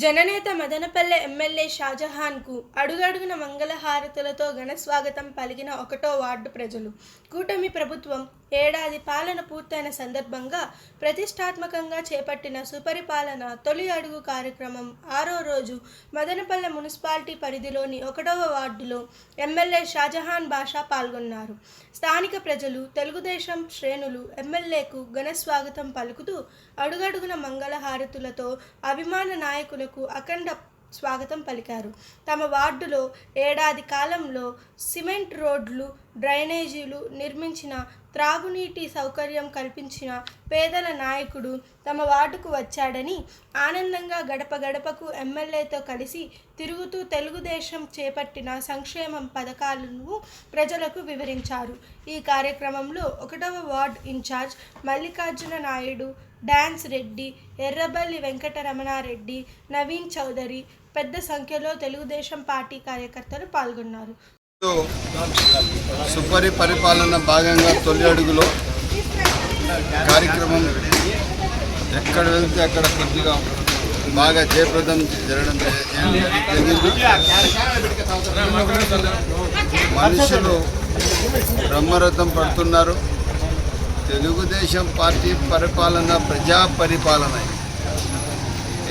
జననేత మదనపల్లె ఎమ్మెల్యే షాజహాన్కు అడుగడుగున మంగళహారతులతో ఘన స్వాగతం పలికిన ఒకటో వార్డు ప్రజలు. కూటమి ప్రభుత్వం ఏడాది పాలన పూర్తయిన సందర్భంగా ప్రతిష్టాత్మకంగా చేపట్టిన సుపరిపాలన తొలి అడుగు కార్యక్రమం ఆరో రోజు మదనపల్లె మున్సిపాలిటీ పరిధిలోని ఒకటవ వార్డులో ఎమ్మెల్యే షాజహాన్ బాషా పాల్గొన్నారు. స్థానిక ప్రజలు తెలుగుదేశం శ్రేణులు ఎమ్మెల్యేకు ఘన స్వాగతం పలుకుతూ అడుగడుగున మంగళహారతులతో అభిమాన నాయకులకు అఖండ స్వాగతం పలికారు. తమ వార్డులో ఏడాది కాలంలో సిమెంట్ రోడ్లు డ్రైనేజీలు నిర్మించిన త్రాగునీటి సౌకర్యం కల్పించిన పేదల నాయకుడు తమ వార్డుకు వచ్చాడని ఆనందంగా గడప గడపకు ఎమ్మెల్యేతో కలిసి తిరుగుతూ తెలుగుదేశం చేపట్టిన సంక్షేమం పథకాలను ప్రజలకు వివరించారు. ఈ కార్యక్రమంలో ఒకటవ ward in charge Mallikarjuna Naidu dance Reddy Errabelli Venkataramana Reddy Naveen Chowdary పెద్ద సంఖ్యలో తెలుగుదేశం పార్టీ కార్యకర్తలు పాల్గొన్నారు. సుపరి పరిపాలన భాగంగా తొలి అడుగులో కార్యక్రమం ఎక్కడ వెళ్తే అక్కడ కొద్దిగా బాగా జయప్రదం జరగడం జరిగింది. మనుషులు బ్రహ్మరథం పడుతున్నారు. తెలుగుదేశం పార్టీ పరిపాలన ప్రజా పరిపాలన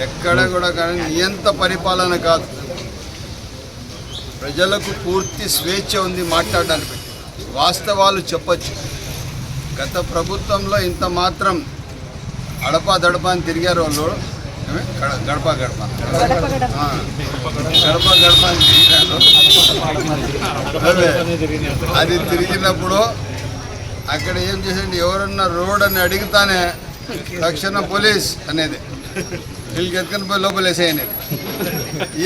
ఎక్కడ కూడా కానీ నియంత పరిపాలన కాదు. ప్రజలకు పూర్తి స్వేచ్ఛ ఉంది మాట్లాడడానికి. వాస్తవాలు చెప్పొచ్చు. గత ప్రభుత్వంలో ఇంత మాత్రం అడపా దడప అని తిరిగారు వాళ్ళు. గడప గడప. గడప గడప అని తిరిగారు. అది తిరిగినప్పుడు అక్కడ ఏం చేసండి? ఎవరన్నా రోడ్ అని అడిగితానే తక్షణ పోలీస్ అనేది. వీళ్ళకి ఎత్తుకొని పోయి లోపలేసేయనేది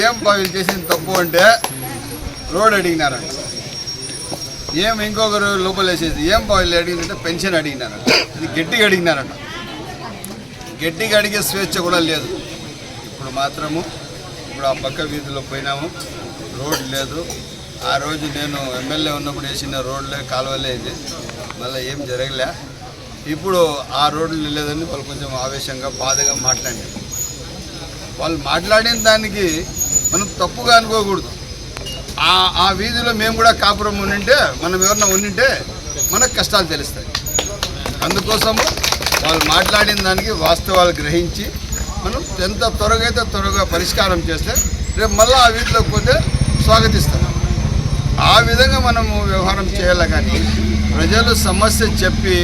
ఏం బా వీళ్ళు చేసింది తప్పు అంటే రోడ్ అడిగినారంట. ఏం ఇంకొకరు లోపల వేసేది? ఏం బా అడిగిందంటే పెన్షన్ అడిగినారంట. ఇది గట్టిగా అడిగినారంట. గట్టిగా అడిగే స్వేచ్ఛ కూడా లేదు. ఇప్పుడు మాత్రము ఇప్పుడు ఆ పక్క వీధిలో పోయినాము. రోడ్ లేదు. ఆ రోజు నేను ఎమ్మెల్యే ఉన్నప్పుడు వేసిన రోడ్లే కాలువలే ఇది. మళ్ళీ ఏం జరగలే. ఇప్పుడు ఆ రోడ్లు లేదని వాళ్ళు కొంచెం ఆవేశంగా బాధగా మాట్లాడారు వాళ్ళు మాట్లాడిన దానికి మనం తప్పుగా అనుకోకూడదు. ఆ ఆ వీధిలో మేము కూడా కాపురం ఉండింటే మనం ఎవరన్నా ఉండింటే మనకు కష్టాలు తెలుస్తాయి. అందుకోసము వాళ్ళు మాట్లాడిన దానికి వాస్తవాలు గ్రహించి మనం ఎంత త్వరగా అయితే త్వరగా పరిష్కారం చేస్తే రేపు మళ్ళీ ఆ వీధిలోకి పోతే స్వాగతిస్తాం. ఆ విధంగా మనము వ్యవహారం చేయాలి కానీ ప్రజలు సమస్య చెప్పి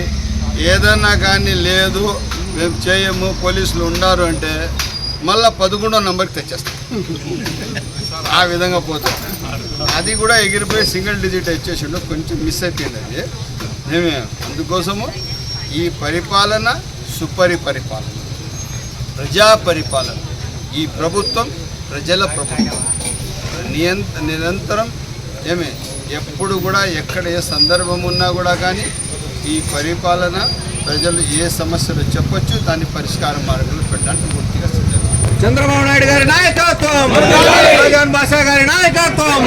ఏదైనా కానీ లేదు మేము చేయము పోలీసులు ఉన్నారు అంటే మళ్ళా పదకొండో నెంబర్కి తెచ్చేస్తాం. ఆ విధంగా పోతుంది అది కూడా ఎగిరిపోయి సింగిల్ డిజిట్ వచ్చేసిండు కొంచెం మిస్ అయిపోయింది అది. మేమే అందుకోసము ఈ పరిపాలన సుపరి పరిపాలన ప్రజా పరిపాలన ఈ ప్రభుత్వం ప్రజల ప్రభుత్వం. నియంత నిరంతరం ఏమే ఎప్పుడు కూడా ఎక్కడ ఏ సందర్భం ఉన్నా కూడా కానీ ఈ పరిపాలన ప్రజలు ఏ సమస్యలు చెప్పొచ్చు దాని పరిష్కార మార్గాలు పెట్టడానికి పూర్తిగా సిద్ధంగా చంద్రబాబు నాయుడు గారి నాయకత్వం! జగన్ భాషా గారి నాయకత్వం!